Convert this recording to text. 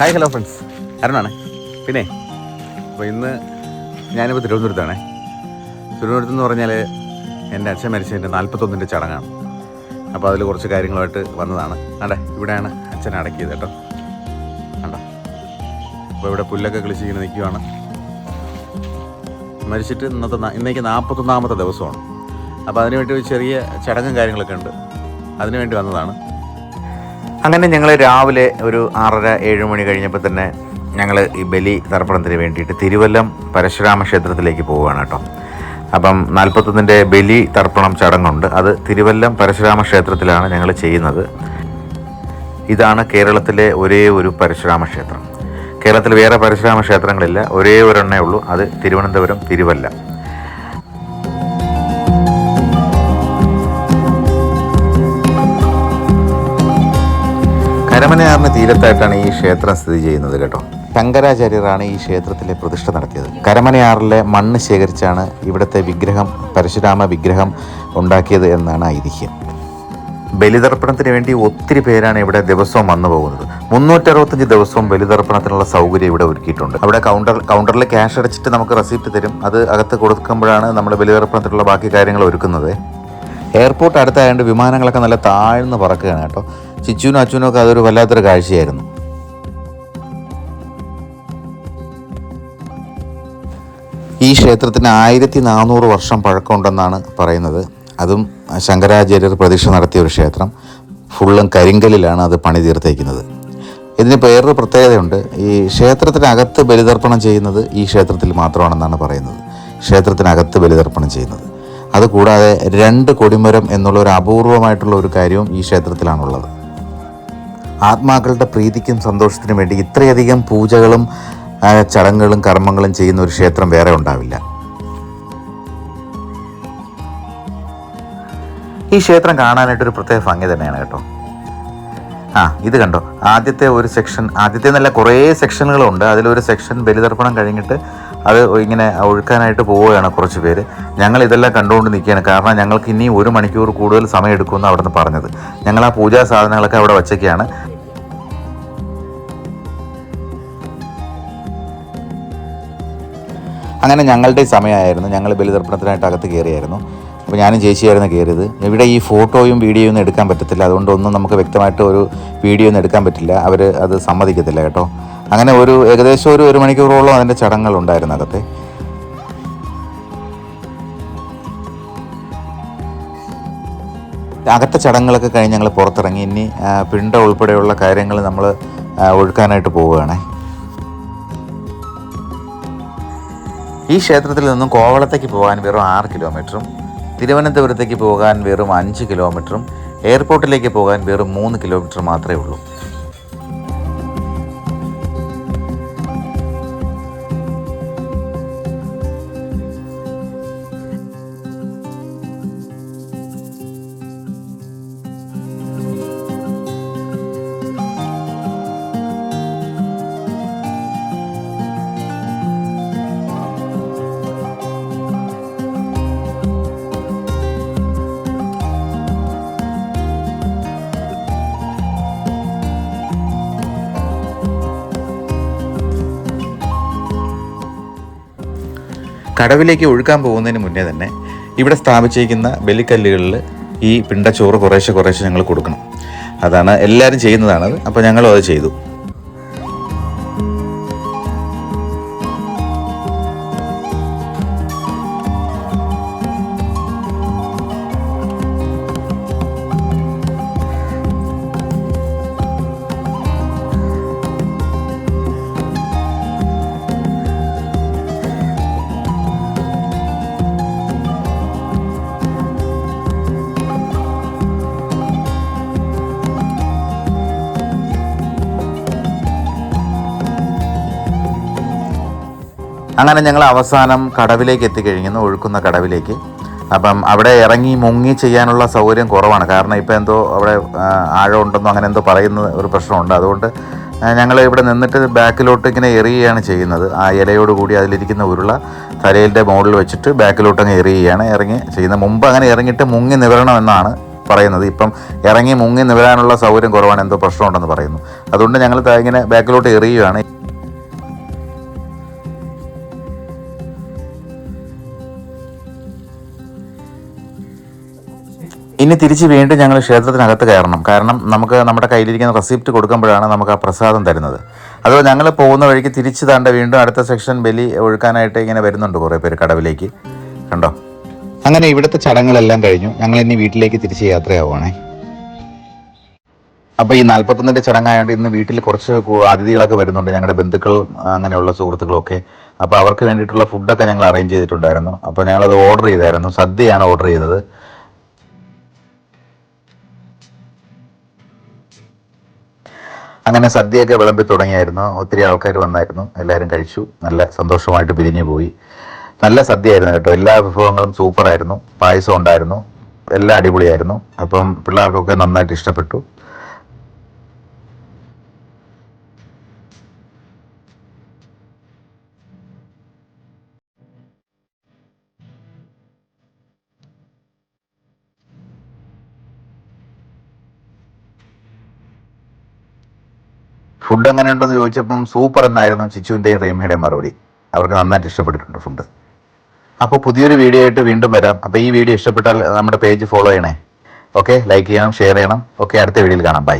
Hi hello friends അരുണാണ്. പിന്നെ അപ്പോൾ ഇന്ന് ഞാനിപ്പോൾ തിരുവനന്തപുരത്താണ്. തിരുവനന്തപുരത്ത് എന്ന് പറഞ്ഞാൽ എന്റെ അച്ഛൻ മരിച്ചതിന്റെ നാൽപ്പത്തൊന്നിന്റെ ചടങ്ങാണ്. അപ്പോൾ അതിൽ കുറച്ച് കാര്യങ്ങളായിട്ട് വന്നതാണ്. അതെ ഇവിടെയാണ് അച്ഛൻ അടക്കിയത് കേട്ടോ. കണ്ടോ അപ്പോൾ ഇവിടെ പുല്ലൊക്കെ കളിച്ചിങ്ങനെ നിൽക്കുവാണ് മരിച്ചിട്ട് ഇന്നത്തെ ഇന്നേക്ക് നാൽപ്പത്തൊന്നാമത്തെ ദിവസമാണ്. അപ്പോൾ അതിനുവേണ്ടി ഒരു ചെറിയ ചടങ്ങും കാര്യങ്ങളൊക്കെ ഉണ്ട്. അതിനുവേണ്ടി വന്നതാണ്. അങ്ങനെ ഞങ്ങൾ രാവിലെ ഒരു ആറര ഏഴ് മണി കഴിഞ്ഞപ്പോൾ തന്നെ ഞങ്ങൾ ഈ ബലി തർപ്പണത്തിന് വേണ്ടിയിട്ട് തിരുവല്ലം പരശുരാമ ക്ഷേത്രത്തിലേക്ക് പോവുകയാണ് കേട്ടോ. അപ്പം നാൽപ്പത്തൊന്നിന്റെ ബലി തർപ്പണം ചടങ്ങുണ്ട്. അത് തിരുവല്ലം പരശുരാമ ക്ഷേത്രത്തിലാണ് ഞങ്ങൾ ചെയ്യുന്നത്. ഇതാണ് കേരളത്തിലെ ഒരേ ഒരു പരശുരാമ ക്ഷേത്രം. കേരളത്തിൽ വേറെ പരശുരാമ ക്ഷേത്രങ്ങളില്ല. ഒരേ ഒരെണ്ണേ ഉള്ളൂ. അത് തിരുവനന്തപുരം തിരുവല്ല. കരമനയാറിന് തീരത്തായിട്ടാണ് ഈ ക്ഷേത്രം സ്ഥിതി ചെയ്യുന്നത് കേട്ടോ. ശങ്കരാചാര്യരാണ് ഈ ക്ഷേത്രത്തിലെ പ്രതിഷ്ഠ നടത്തിയത്. കരമനയാറിലെ മണ്ണ് ശേഖരിച്ചാണ് ഇവിടുത്തെ വിഗ്രഹം പരശുരാമ വിഗ്രഹം ഉണ്ടാക്കിയത് എന്നാണ് ഐതിഹ്യം. ബലിതർപ്പണത്തിന് വേണ്ടി ഒത്തിരി പേരാണ് ഇവിടെ ദിവസവും വന്നു പോകുന്നത്. മുന്നൂറ്ററുപത്തഞ്ച് ദിവസവും ബലിതർപ്പണത്തിനുള്ള സൗകര്യം ഇവിടെ ഒരുക്കിയിട്ടുണ്ട്. അവിടെ കൗണ്ടർ കൗണ്ടറിൽ ക്യാഷ് അടച്ചിട്ട് നമുക്ക് റെസിപ്റ്റ് തരും. അത് അകത്ത് കൊടുക്കുമ്പോഴാണ് നമ്മൾ ബലിതർപ്പണത്തിനുള്ള ബാക്കി കാര്യങ്ങൾ ഒരുക്കുന്നത്. എയർപോർട്ട് അടുത്തായതുകൊണ്ട് വിമാനങ്ങളൊക്കെ നല്ല താഴ്ന്ന് പറക്കുകയാണ് കേട്ടോ. ചിച്ചുനും അച്ഛനും ഒക്കെ അതൊരു വല്ലാത്തൊരു കാഴ്ചയായിരുന്നു. ഈ ക്ഷേത്രത്തിന് ആയിരത്തി നാനൂറ് വർഷം പഴക്കമുണ്ടെന്നാണ് പറയുന്നത്. അതും ശങ്കരാചാര്യർ പ്രതീക്ഷ നടത്തിയ ഒരു ക്ഷേത്രം. ഫുള്ളും കരിങ്കലിലാണ് അത് പണി തീർത്തേക്കുന്നത്. ഇതിന് വേറൊരു പ്രത്യേകതയുണ്ട്. ഈ ക്ഷേത്രത്തിനകത്ത് ബലിതർപ്പണം ചെയ്യുന്നത് ഈ ക്ഷേത്രത്തിൽ മാത്രമാണെന്നാണ് പറയുന്നത്. ക്ഷേത്രത്തിനകത്ത് ബലിതർപ്പണം ചെയ്യുന്നത്. അതുകൂടാതെ രണ്ട് കൊടിമരം എന്നുള്ള ഒരു അപൂർവമായിട്ടുള്ള ഒരു കാര്യവും ഈ ക്ഷേത്രത്തിലാണുള്ളത്. ആത്മാക്കളുടെ പ്രീതിക്കും സന്തോഷത്തിനും വേണ്ടി ഇത്രയധികം പൂജകളും ചടങ്ങുകളും കർമ്മങ്ങളും ചെയ്യുന്ന ഒരു ക്ഷേത്രം വേറെ ഉണ്ടാവില്ല. ഈ ക്ഷേത്രം കാണാനായിട്ടൊരു പ്രത്യേക ഭംഗി തന്നെയാണ് കേട്ടോ. ആ ഇത് കണ്ടോ? ആദ്യത്തെ ഒരു സെക്ഷൻ ആദ്യത്തെ നല്ല കുറേ സെക്ഷനുകളുണ്ട്. അതിലൊരു സെക്ഷൻ ബലിതർപ്പണം കഴിഞ്ഞിട്ട് അത് ഇങ്ങനെ ഒഴുക്കാനായിട്ട് പോവുകയാണ് കുറച്ച് പേര്. ഞങ്ങൾ ഇതെല്ലാം കണ്ടുകൊണ്ട് നിൽക്കുകയാണ്. കാരണം ഞങ്ങൾക്ക് ഇനി ഒരു മണിക്കൂർ കൂടുതൽ സമയം എടുക്കുമെന്ന് അവിടെ നിന്ന് പറഞ്ഞത്. ഞങ്ങൾ ആ പൂജാ സാധനങ്ങളൊക്കെ അവിടെ വച്ചൊക്കെയാണ്. അങ്ങനെ ഞങ്ങളുടെ സമയമായിരുന്നു. ഞങ്ങൾ ബലിതർപ്പണത്തിനായിട്ട് അകത്ത് കയറിയായിരുന്നു. അപ്പോൾ ഞാനും ചേച്ചിയായിരുന്നു കയറിയത്. ഇവിടെ ഈ ഫോട്ടോയും വീഡിയോയും ഒന്നും എടുക്കാൻ പറ്റത്തില്ല. അതുകൊണ്ട് ഒന്നും നമുക്ക് വ്യക്തമായിട്ട് ഒരു വീഡിയോ ഒന്നും എടുക്കാൻ പറ്റില്ല. അവർ അത് സമ്മതിക്കത്തില്ല കേട്ടോ. അങ്ങനെ ഒരു ഏകദേശം ഒരു ഒരു മണിക്കൂറോളം അതിന്റെ ചടങ്ങുകളുണ്ടായിരുന്നു അകത്തെ. അകത്തെ ചടങ്ങുകളൊക്കെ കഴിഞ്ഞ് ഞങ്ങൾ പുറത്തിറങ്ങി. ഇനി പിണ്ട ഉൾപ്പെടെയുള്ള കാര്യങ്ങൾ നമ്മൾ ഒഴുക്കാനായിട്ട് പോവുകയാണേ. ഈ ക്ഷേത്രത്തിൽ നിന്നും കോവളത്തേക്ക് പോകാൻ വെറും ആറ് കിലോമീറ്ററും തിരുവനന്തപുരത്തേക്ക് പോകാൻ വെറും അഞ്ച് കിലോമീറ്ററും എയർപോർട്ടിലേക്ക് പോകാൻ വെറും മൂന്ന് കിലോമീറ്റർ മാത്രമേ ഉള്ളൂ. കടവിലേക്ക് ഒഴുക്കാൻ പോകുന്നതിന് മുന്നേ തന്നെ ഇവിടെ സ്ഥാപിച്ചിരിക്കുന്ന ബലിക്കല്ലുകളിൽ ഈ പിണ്ടച്ചോറ് കുറേശ്ശെ കുറേശ്ശെ ഞങ്ങൾ കൊടുക്കണം. അതാണ് എല്ലാവരും ചെയ്യുന്നതാണത് അപ്പോൾ ഞങ്ങളും അത് ചെയ്തു. അങ്ങനെ ഞങ്ങൾ അവസാനം കടവിലേക്ക് എത്തിക്കഴിഞ്ഞു ഒഴുക്കുന്ന കടവിലേക്ക്. അപ്പം അവിടെ ഇറങ്ങി മുങ്ങി ചെയ്യാനുള്ള സൗകര്യം കുറവാണ്. കാരണം ഇപ്പോൾ എന്തോ അവിടെ ആഴമുണ്ടെന്നോ അങ്ങനെ എന്തോ പറയുന്ന ഒരു പ്രശ്നമുണ്ട്. അതുകൊണ്ട് ഞങ്ങൾ ഇവിടെ നിന്നിട്ട് ബാക്കിലോട്ട് ഇങ്ങനെ എറിയുകയാണ് ചെയ്യുന്നത്. ആ ഇലയോട് കൂടി അതിലിരിക്കുന്ന ഉരുള തലയിന്റെ മുകളിൽ വെച്ചിട്ട് ബാക്കിലോട്ട് അങ്ങ് എറിയുകയാണ്. ഇറങ്ങി ചെയ്യുന്നത് മുമ്പ് അങ്ങനെ ഇറങ്ങിയിട്ട് മുങ്ങി നിവരണമെന്നാണ് പറയുന്നത്. ഇപ്പം ഇറങ്ങി മുങ്ങി നിവരാനുള്ള സൗകര്യം കുറവാണ് എന്തോ പ്രശ്നമുണ്ടെന്ന് പറയുന്നു. അതുകൊണ്ട് ഞങ്ങൾ ഇങ്ങനെ ബാക്കിലോട്ട് എറിയുകയാണ്. ഇനി തിരിച്ച് വീണ്ടും ഞങ്ങൾ ക്ഷേത്രത്തിനകത്ത് കയറണം. കാരണം നമുക്ക് നമ്മുടെ കയ്യിലിരിക്കുന്ന റെസിപ്റ്റ് കൊടുക്കുമ്പോഴാണ് നമുക്ക് ആ പ്രസാദം തരുന്നത്. അതുപോലെ ഞങ്ങൾ പോകുന്ന വഴിക്ക് തിരിച്ച് താണ്ട വീണ്ടും അടുത്ത സെക്ഷൻ ബലി ഒഴുക്കാനായിട്ട് ഇങ്ങനെ വരുന്നുണ്ട് കുറേ പേര് കടവിലേക്ക്. കണ്ടോ? അങ്ങനെ ഇവിടുത്തെ ചടങ്ങുകളെല്ലാം കഴിഞ്ഞു. ഞങ്ങൾ ഇനി വീട്ടിലേക്ക് തിരിച്ച് യാത്രയാവുകയാണേ അപ്പോൾ ഈ നാൽപ്പത്തൊന്നിന്റെ ചടങ്ങായതുകൊണ്ട് ഇന്ന് വീട്ടിൽ കുറച്ച് അതിഥികളൊക്കെ വരുന്നുണ്ട്. ഞങ്ങളുടെ ബന്ധുക്കൾ അങ്ങനെയുള്ള സുഹൃത്തുക്കളൊക്കെ. അപ്പോൾ അവർക്ക് വേണ്ടിയിട്ടുള്ള ഫുഡൊക്കെ ഞങ്ങൾ അറേഞ്ച് ചെയ്തിട്ടുണ്ടായിരുന്നു. അപ്പോൾ ഞങ്ങളത് ഓർഡർ ചെയ്തായിരുന്നു. സദ്യയാണ് ഓർഡർ ചെയ്തത്. അങ്ങനെ സദ്യയൊക്കെ വിളമ്പി തുടങ്ങിയായിരുന്നു. ഒത്തിരി ആൾക്കാർ വന്നായിരുന്നു. എല്ലാവരും കഴിച്ചു. നല്ല സന്തോഷമായിട്ട് പിരിഞ്ഞു പോയി. നല്ല സദ്യയായിരുന്നു കേട്ടോ. എല്ലാ വിഭവങ്ങളും സൂപ്പറായിരുന്നു പായസം ഉണ്ടായിരുന്നു. എല്ലാം അടിപൊളിയായിരുന്നു. അപ്പം പിള്ളേർക്കൊക്കെ നന്നായിട്ട് ഇഷ്ടപ്പെട്ടു. ഫുഡ് എങ്ങനെ ഉണ്ടെന്ന് ചോദിച്ചപ്പം സൂപ്പർ എന്നായിരുന്നു ചിച്ചുവിന്റെയും റീമയുടെയും മറുപടി. അവർക്ക് നന്നായിട്ട് ഇഷ്ടപ്പെട്ടിട്ടുണ്ട് ഫുഡ് അപ്പോൾ പുതിയൊരു വീഡിയോ ആയിട്ട് വീണ്ടും വരാം. അപ്പോൾ ഈ വീഡിയോ ഇഷ്ടപ്പെട്ടാൽ നമ്മുടെ പേജ് ഫോളോ ചെയ്യണേ. ഓക്കെ ലൈക്ക് ചെയ്യണം ഷെയർ ചെയ്യണം. ഓക്കെ അടുത്ത വീഡിയോയിൽ കാണാം. ബൈ